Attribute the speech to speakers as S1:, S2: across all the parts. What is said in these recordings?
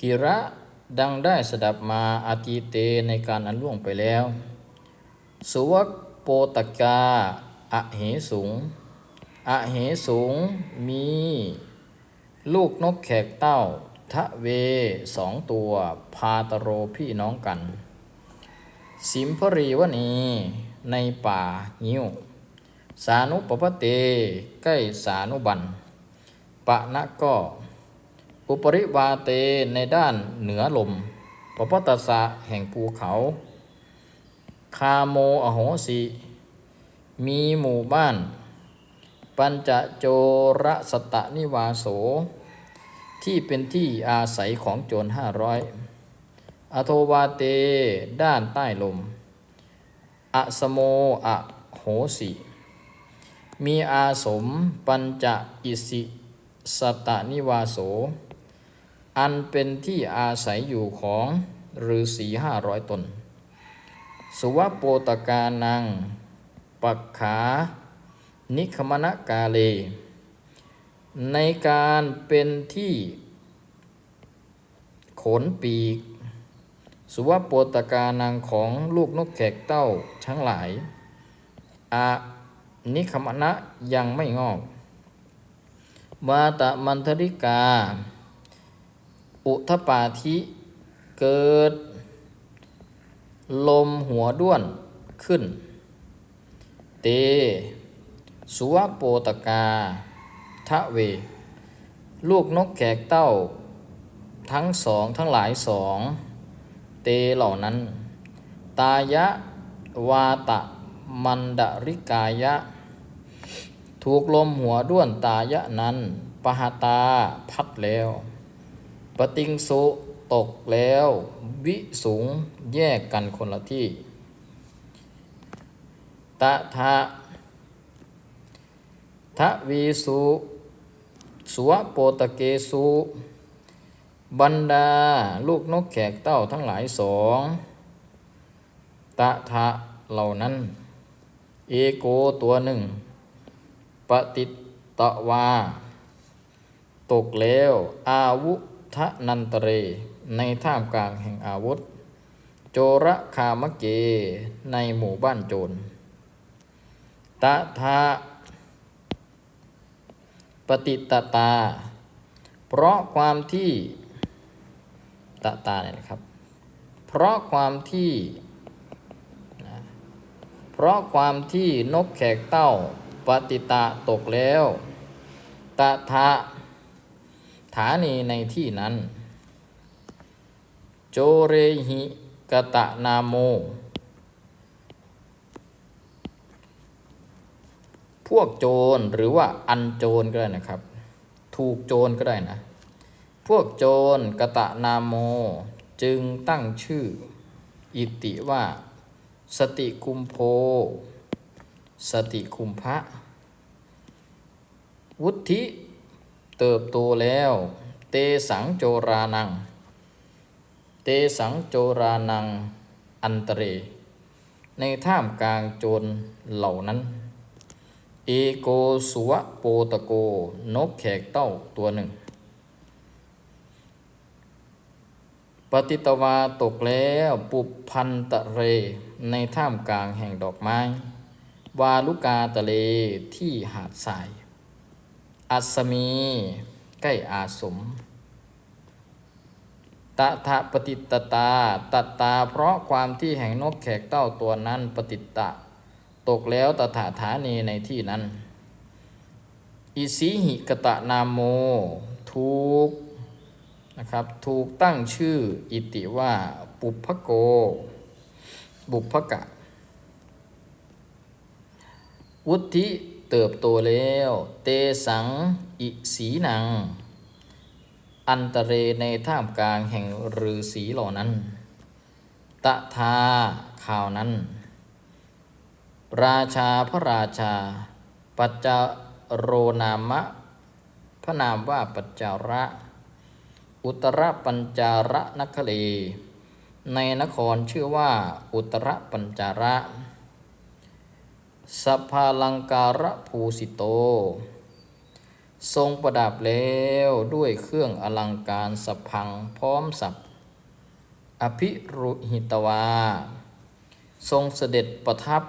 S1: กิระดังได้สดับมาอาทิเตในการอันล่วงไปแล้ว สุวกโปตกาอะเหสูงอะเหสูงมี ลูกนกแขกเต้า ทะเวสองตัว พาตโรพี่น้องกัน สิมพรีวณีในป่างิ้ว สานุปปเต ใกล้สานุบันปะนะก็ อุปริวาเตในด้านเหนือลมปปตสะแห่งภูเขา คาโมอโหสิ มีหมู่บ้าน ปัญจโจรสตะนิวาโส ที่เป็นที่อาศัยของโจรห้าร้อยอโทวาเตด้านใต้ลมอะสโมอะโหสิ มีอาสมปัญจอิสิสตะนิวาโส อันเป็นที่อาศัยอยู่ของฤาษีห้าร้อยตน สุวโปตกานัง ปักขา นิคมณกาเล ในการเป็นที่ขนปีก สุวโปตกานังของลูกนกแขกเต้าทั้งหลาย อานิคมณะยังไม่งอกวาตะมันทริกา อุทปาธิเกิด ลมหัวด้วนขึ้น เต สุวโปตกาทะเว ลูกนกแขกเต้า ทั้งสองทั้งหลายสอง เตเหล่านั้น ตายะวาตะมันดริกายะ ถูกลมหัวด้วนตายะนั้น ปหาตาพัดแล้ว ปติงสุตกแล้ว วิสูงแยกกันคนละที่ ตะทะทะวีสุสวโปตะเกสุบรรดาลูกนกแขกเต้าทั้งหลายสอง ตะทะเหล่านั้น เอโกตัวหนึ่ง ปฏิตตะวา ตกแล้ว อาวุ ธนันตเร ในท่ามกลางแห่งอาวุธ โจระคามเก ในหมู่บ้านโจร ตะทะปฏิตตา เพราะความที่ตะตาเนี่ยนะครับ เพราะความที่นะเพราะความที่นกแขกเต้าปฏิตะตกแล้ว ตะทะ ฐานีในที่นั้น โจเรหิกตะนาโม พวกโจรหรือว่าอันโจรก็ได้นะครับ ถูกโจรก็ได้นะ พวกโจรกตะนาโม จึงตั้งชื่ออิติว่า สติคุมโพ สติคุมพระ วุธิ เติบโตแล้ว เตสังโจรานัง เตสังโจรานัง อันตเร ในท่ามกลางโจรเหล่านั้น เอโกสุวะโปตโก นกแขกเต้าตัวหนึ่ง ปฏิตวาตกแล้วปุพันตะเร ในท่ามกลางแห่งดอกไม้ วาลุกาตะเลที่หาดทราย อัสมี ใกล้อาสมตถะปฏิตตาตัตตา เพราะความที่แห่งนกแขกเต้าตัวนั้นปฏิตตะ ตกแล้วตถาฐานีในที่นั้น อิสิหิกตะนามโมถูกนะครับถูกตั้งชื่ออิติว่าปุพโก บุพกะ วุธิ เติบโตแล้ว เตสัง อิสีนัง อันตเรในท่ามกลางแห่งฤาษีเหล่านั้น ตะทาข่าวนั้น ราชาพระราชา ปัจจาโรนามะ พระนามว่าปัจจาระ อุตรปัญจาระนคเล ในนครชื่อว่าอุตรปัญจาระ สภาลังการะภูสิโต ทรงประดับแล้วด้วยเครื่องอลังการสพังพร้อมสับอภิรุหิตวา ทรงเสด็จประทับ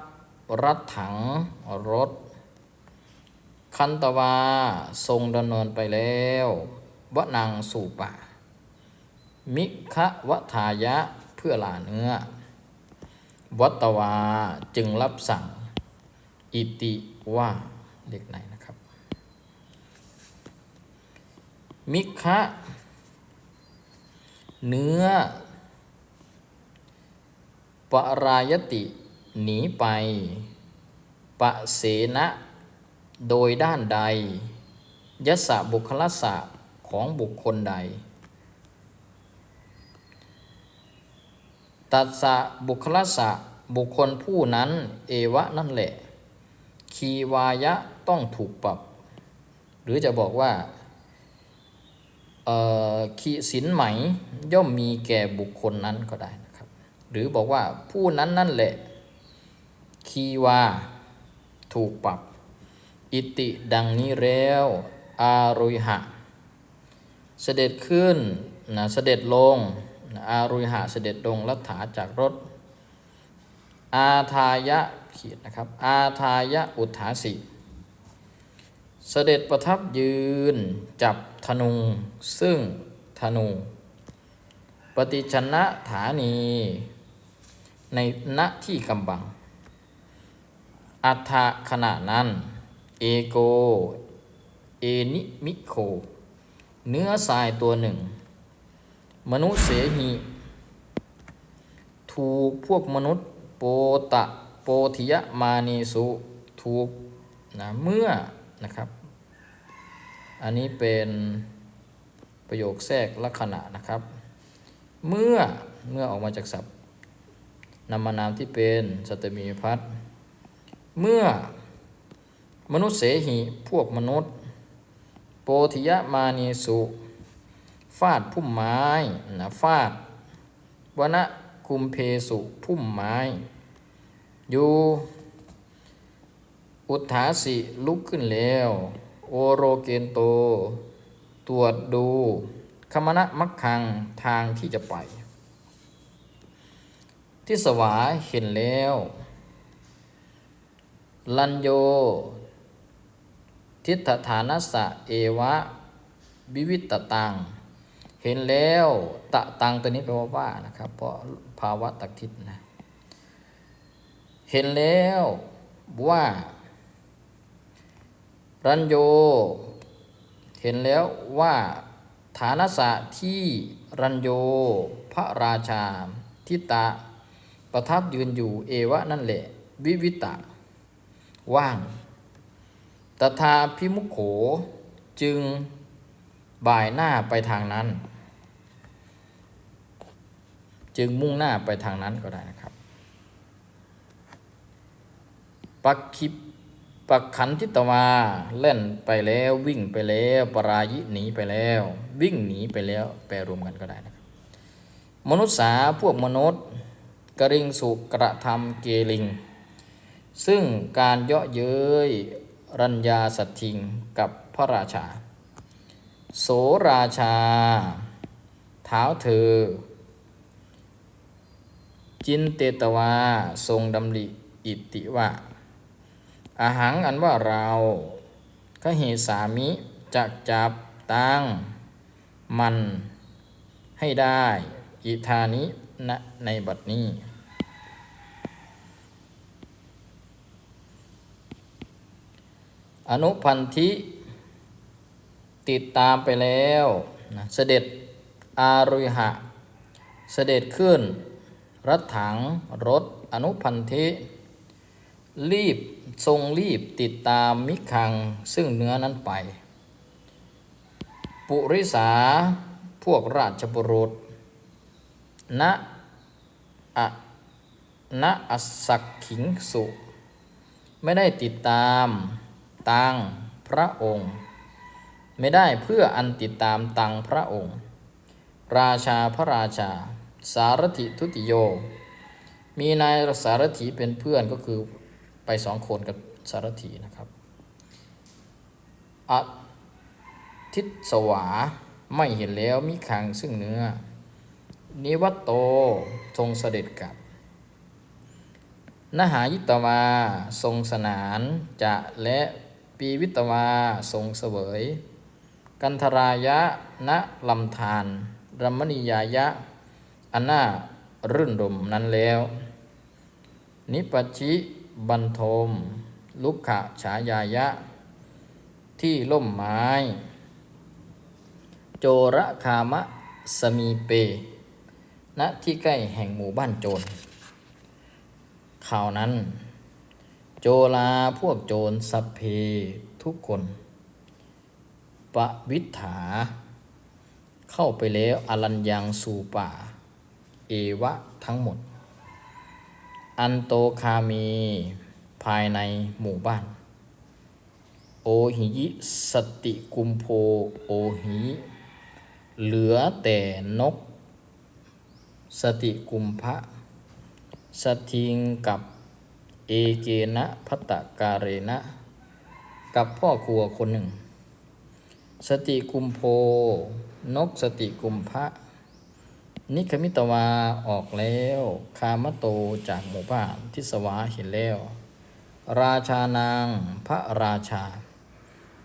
S1: รัฐถังรถ คันตวา ทรงดำเนินไปแล้ววะนางสู่ป่า มิคะวทายะเพื่อลาเนื้อ วัตวาจึงรับสั่ง อิติว่าเด็กไหนนะครับ มิคะเนื้อปรายติหนีไป ปะเสนะโดยด้านใดยสะบุคลสะของบุคคลใด ตัสสะบุคลสะบุคคลผู้นั้น เอวะนั่นแหละ คีวายะต้องถูกปรับ หรือจะบอกว่าเอ่อขีสินไหมย่อมมีแก่บุคคลนั้นก็ได้นะครับ หรือบอกว่าผู้นั้นนั่นแหละ คีวา ถูกปรับ อิติดังนี้แล้ว อารุยหะ เสด็จขึ้นนะเสด็จลงอารุยหะเสด็จลงรัฐาจากรถ อาทายะ ขีดนะครับ อาทายะอุทาสิ เสด็จประทับยืนจับธนูซึ่งธนู ปฏิชนะฐานี ในณที่กำบัง อัฐขณะนั้น เอโก เอนิมิโค เนื้อทรายตัวหนึ่ง มนุษย์เสหีถูกพวกมนุษย์โปตะ โปธิยมานีสุถูกนะเมื่อนะครับ อันนี้เป็นประโยคแทรกลักษณะนะครับ เมื่อเมื่อออกมาจากศัพท์นามนามที่เป็นสัตมีพัฒเมื่อมนุษย์เสหีพวกมนุษย์ โปธิยมานีสุฟาดพุ่มไม้นะฟาดวนะคุมเพสุพุ่มไม้ อยู่ อุทธาสิลุกขึ้นแล้ว โอโรเกนโต ตรวจดู คมณะมักคังทางที่จะไป ที่สวาเห็นแล้ว ลันโย ทิฏฐฐานัสสะเอวะวิวิตตตัง เห็นแล้วตะตังตัวนี้แปลว่าว่านะครับ เพราะภาวะตักทิศนะ เห็นแล้วว่า รัญโย เห็นแล้วว่าฐานะสะที่รัญโย พระราชา ทิตะ ประทับยืนอยู่เอวะนั่นแหละ วิวิตะ ว่างตถาพิมุขโขจึงบ่ายหน้าไปทางนั้น จึงมุ่งหน้าไปทางนั้นก็ได้นะครับ ปักคิปปักขันทิตวาเล่นไปแล้ววิ่งไปแล้วปรายิหนีไปแล้ว วิ่งหนีไปแล้วแปลรวมกันก็ได้นะครับมนุษย์สาพวกมนุษย์กริงสุกระทำเกลิง ซึ่งการเยาะเย้ยรัญญาสัตทิงกับพระราชา โสราชา เท้าเธอ จินเตตวา ทรงดำริอิติว่า อาหังอันว่าเราขเหสามิจะจับตั้งมันให้ได้ อิธานิณในบัดนี้ อนุพันธิติดตามไปแล้วนะเสด็จอารุยหะ เสด็จขึ้น รถถังรถอนุพันธิ รีบ ทรงรีบติดตามมิคังซึ่งเนื้อนั้นไป ปุริสาพวกราชบุรุษณอะณอสักขิงสุ ไม่ได้ติดตามตังพระองค์ ไม่ได้เพื่ออันติดตามตังพระองค์ ราชาพระราชา สารถิทุติโย มีนายสารถีเป็นเพื่อนก็คือ สองคนกับสารถีนะครับอทิศสวาไม่เห็นแล้วมิขังซึ่งเนื้อ นิวัตโตทรงเสด็จกลับนหายิตวาทรงสนานจะและปีวิตวาทรงเสวย กันทรายะณลำธารรัมณียายะอันน่ารื่นรมนั้นแล้ว นิปัช บันทม ลุกขะฉายายะ ที่ล่มไม้ โจระคามะสมีเป ณ ที่ใกล้แห่งหมู่บ้านโจรข่าวนั้น โจลาพวกโจรสัพเพทุกคนปะวิถา เข้าไปแล้วอลัญยังสู่ป่า เอวะทั้งหมด อันโตคามีภายในหมู่บ้าน โอหิยิสติกุมโพโอหิเหลือแต่นก สติกุมภะสทิงกับเอเกนะพัตการเรนะ กับพ่อครัวคนหนึ่ง สติกุมโพ นกสติกุมภะ นิคมิตวาออกแล้ว คามโตจากหมู่บ้านทิสวาเห็นแล้ว ราชานางพระราชา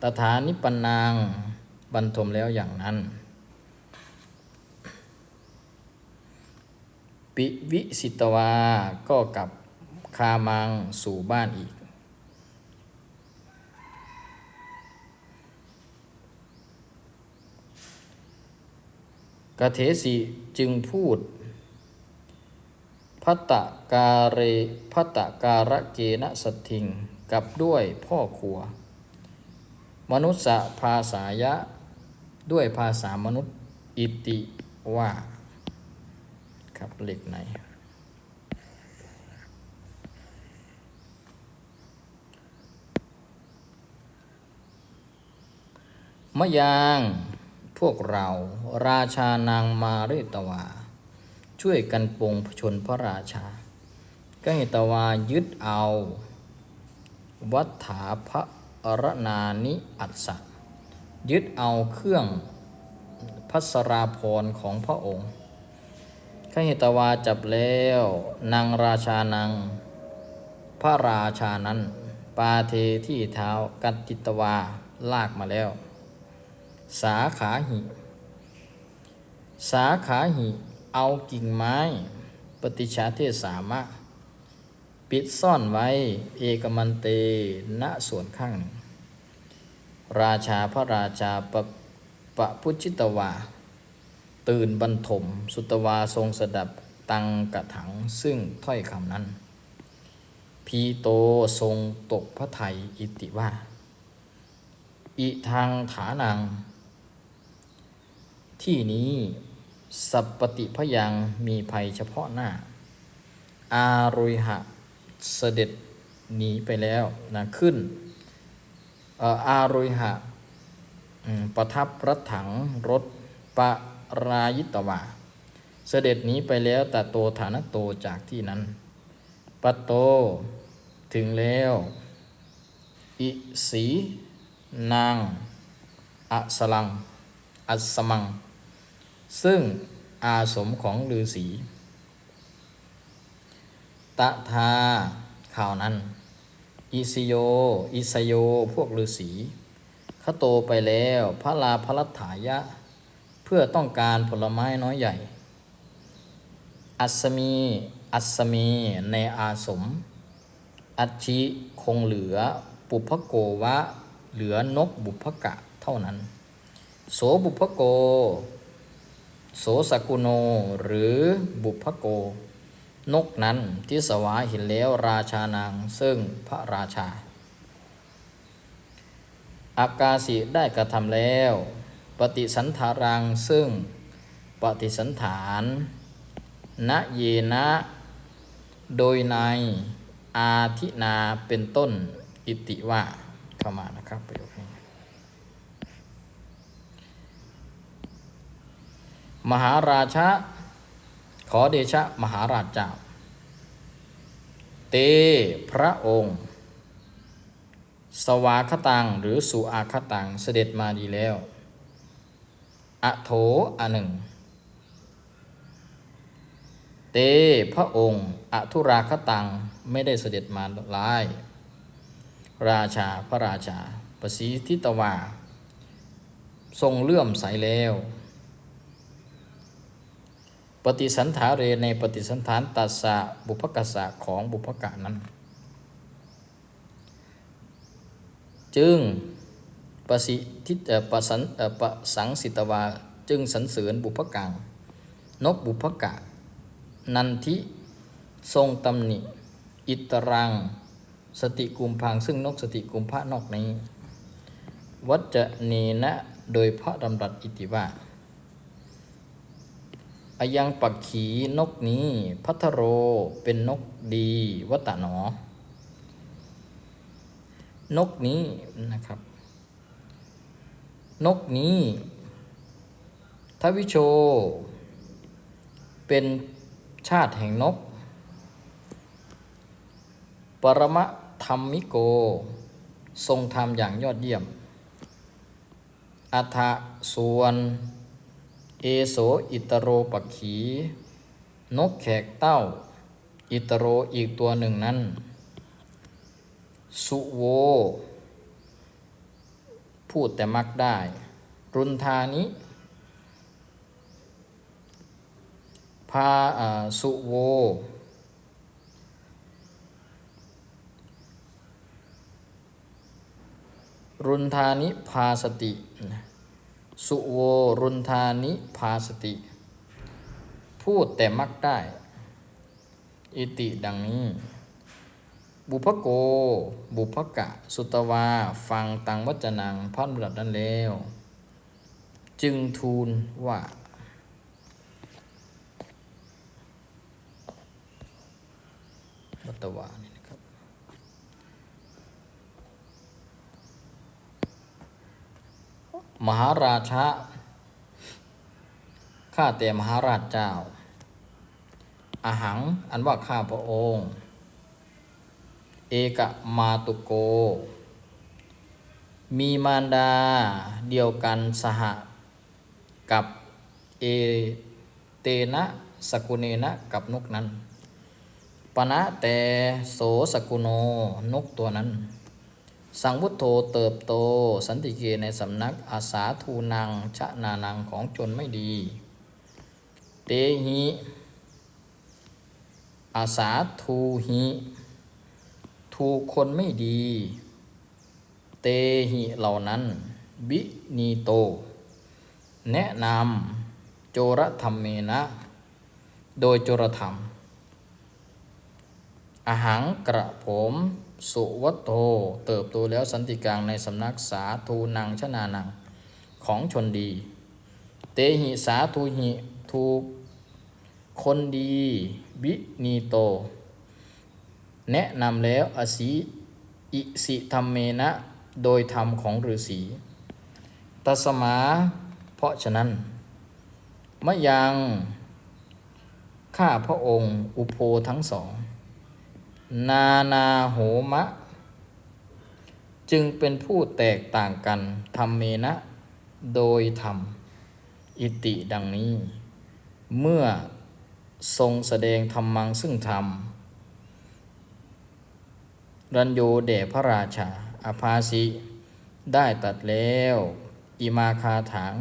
S1: ตถานิปนางบรรทมแล้วอย่างนั้น ปิวิสิตวาก็กลับคามังสู่บ้านอีก กเทสิ จึงพูดพัตการเรพัตการะเกณสติงกับด้วยพ่อครัว มนุษยภาษายะ ด้วยภาษามนุษย์อิติว่า ครับเหล็กไหน มะยาง พวกเราราชานางมาเรตวา ช่วยกันปงผชนพระราชาก็เหตวายึดเอา วัฏฐาพระอรนานิอัสสะยึดเอาเครื่องพัสราพรของพระองค์ข้าเหตวาจับแล้วนางราชานางพระราชานั้น ปาเทที่เท้ากัตติตวาลากมาแล้ว สาขาหิ สาขาหิ เอากิ่งไม้ ปฏิชาเทสามะ ปิดซ่อนไว้ เอกมันเต ณ ส่วนข้างหนึ่ง ราชาพระราชาปะปะพุชิตวา ตื่นบรรทม สุตวาทรงสดับตังกระถังซึ่งถ้อยคำนั้น พีโตทรงตกพระไทยอิติว่า อิทางฐานัง ที่นี้สัปติพยังมีภัยเฉพาะหน้า อารุยหะเสด็จหนีไปแล้วนะขึ้นเอ่ออารุยหะประทับรถถังรถปรายิตวาเสด็จหนีไปแล้วแต่โตฐานโตจากที่นั้นปัตโตถึงแล้ว อิสี นาง อัสลัง อัสมัง ซึ่งอาสมของฤาษีตะทาข่าวนั้น อิสโย อิสโย พวกฤาษีเขาโตไปแล้วพระลาพระลัทธายะ เพื่อต้องการผลไม้น้อยใหญ่ อัศมี อัศมีในอาสม อัชชิคงเหลือปุพโกวะ เหลือนกบุพกะเท่านั้น โสบุพโก โสสกุโนหรือบุพโก นกนั้นที่สวาเห็นแล้วราชานางซึ่งพระราชา อากาสิได้กระทำแล้ว ปฏิสันถารังซึ่งปฏิสันฐานณเยนะโดยในอาทินาเป็นต้นอิติว่าเข้ามานะครับประโยคนี้ มหาราชะขอเดชะมหาราชเจ้า เตพระองค์ สวาคตังหรือสุอาคตังเสด็จมาดีแล้ว อโถอันหนึ่ง เตพระองค์อธุราคตังไม่ได้เสด็จมาลาย ราชาพระราชาประสีทิตวา ทรงเลื่อมใสแล้ว ปฏิสันถาเรในปฏิสันฐานตัสสะบุพกษะของบุพกะนั้น จึงประสิทิตประสันปสังสิตวาจึงสรรเสริญบุพกังนกบุพกะ นันทิทรงตำหนิ อิตรัง สติกุมพังซึ่งนกสติกุมพระนอกนี้ วัจจะนีนะโดยพระดำรัสอิติว่า อายังปักขีนกนี้ พัทโรเป็นนกดีวัตะหนอ นกนี้นะครับ นกนี้ทวิโช เป็นชาติแห่งนก ปรมะธรรมิโก ทรงธรรมอย่างยอดเยี่ยมอัฐส่วน เอโสอิตโรปักขี นกแขกเต้า อิตโรอีกตัวหนึ่งนั้น สุโว พูดแต่มักได้ รุนทานิพาสุโว รุนทานิพาสติ สุโวรุนทานิพาสติ พูดแต่มักได้ อิติดังนี้ บุพโก บุพกะ สุตวา ฟังตังวัจนังพระดำรัสนั้นแล้ว จึงทูลว่าวัตวานี่นะครับ มหาราชะข้าแต่มหาราชเจ้าอาหัง อันว่าข้าพระองค์ เอกมาตุโก มีมารดาเดียวกันสหกับเอเตนะสกุเนนะกับนกนั้นปณะแต่โสสกุโนนกตัวนั้น สังวุฒโธเติบโต สันติเกในสำนักอาสาทูนังชะนานังของจนไม่ดี เตหิอาสาทูหิถูคนไม่ดี เตหิเหล่านั้น บินีโต แนะนำโจรธรรมเมนะ โดยโจรธรรมอาหังกระผม สุวัตโตเติบโตแล้วสันติกลางในสำนักสาทูนังชนานังของชนดี เตหิสาทูหิทูคนดีบินีโต แนะนำแล้วอสีอิสิธรรมเมนะ โดยธรรมของฤาษีตัสมาเพราะฉะนั้นมะยังข้าพระองค์อุโพทั้งสอง นานาโหมะ จึงเป็นผู้แตกต่างกันธรรมเมนะ โดยธรรม อิติดังนี้ เมื่อทรงแสดงธรรมังซึ่งธรรม รัญโยแด่พระราชาอภาสิได้ตัดแล้ว อิมาคาถาง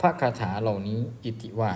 S1: พระคาถาเหล่านี้อิติว่า